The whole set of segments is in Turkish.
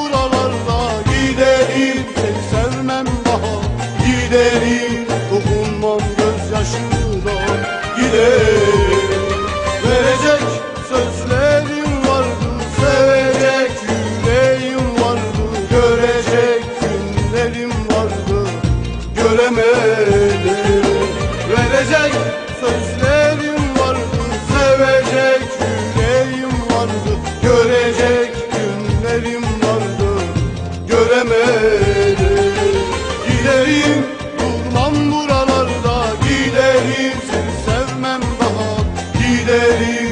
vur ola giderim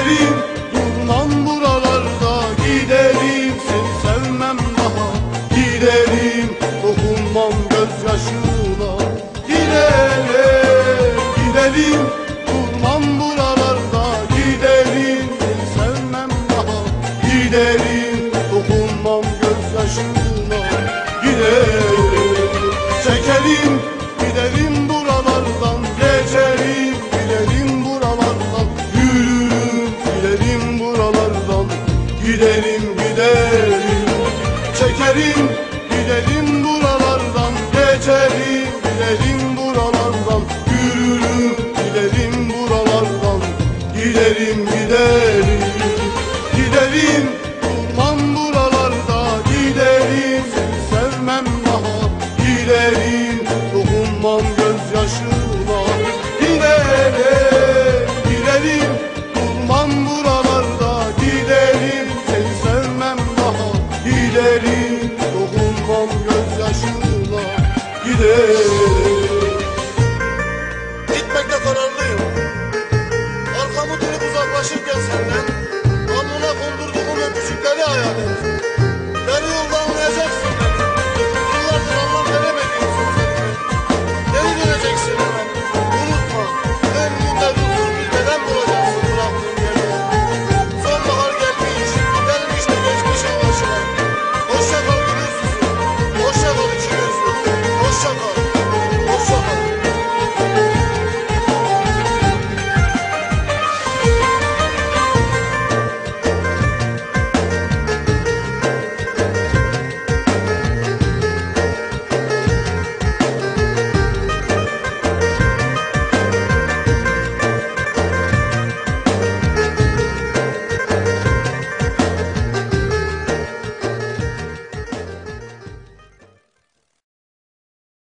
giderim Durmam buralarda giderim Seni sevmem daha. Giderim Dokunmam gözyaşına. Giderim Giderim durmam buralarda giderim Seni sevmem daha. Giderim Dokunmam gözyaşına. Giderim Çekerim giderim Gidelim gidelim. Çekerim gidelim buralardan. Geçerim gidelim buralardan. Yürürüm gidelim buralardan. Gidelim gidelim.